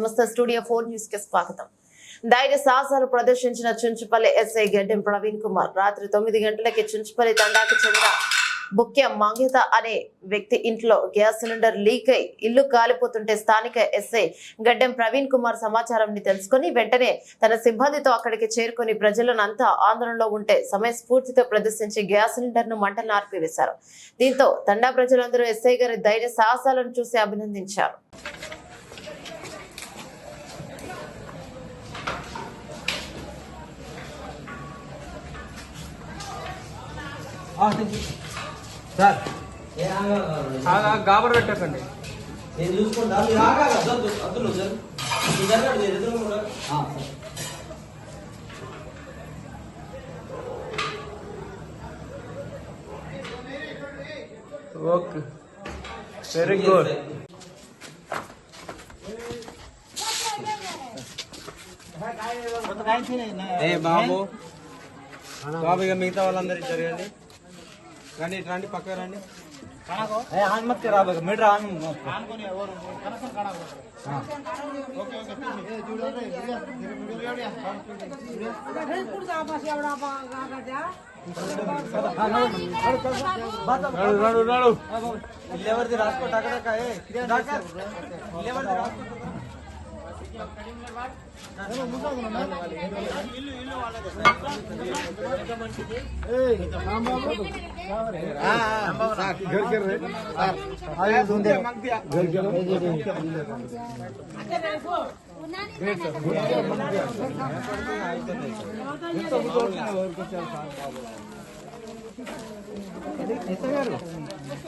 నమస్తే studio four న్యూస్కి స్వాగతం. ధైర్య సాహసాలు ప్రదర్శించిన చుంచుపల్లి ఎస్ఐ గడ్డెం ప్రవీణ్ కుమార్ రాత్రి తొమ్మిది గంటలకి చుంచుపల్లి తండాకు చెందిన బుక్య మంగిత అనే వ్యక్తి ఇంట్లో గ్యాస్ సిలిండర్ లీక్ అయి ఇల్లు కాలిపోతుంటే స్థానిక ఎస్ఐ గడ్డెం ప్రవీణ్ కుమార్ సమాచారం తెలుసుకుని వెంటనే తన సిబ్బందితో అక్కడికి చేరుకుని ప్రజలను అంతా ఆందోళనలో ఉంటే సమయస్ఫూర్తితో ప్రదర్శించి గ్యాస్ సిలిండర్ను మంటలు ఆర్పివేశారు. దీంతో తండా ప్రజలందరూ ఎస్ఐ గారి ధైర్య సాహసాలను చూసి అభినందించారు. సార్. గాబర్ పెట్టకండి. నేను చూసుకుంటా. మీరు అద్దులు సార్ మీరు ఎదురు ఓకే. వెరీ గుడ్ ఏ బాబు. బాబు ఇక మిగతా వాళ్ళందరూ జరగండి. రండి ఇటు రండి పక్క రండి హనుమత్ రాబోయే మీటర్ ఆన్ నడు నడు నడు ఇల్లు ఎవరిది రాసుకో ఎస్ గారు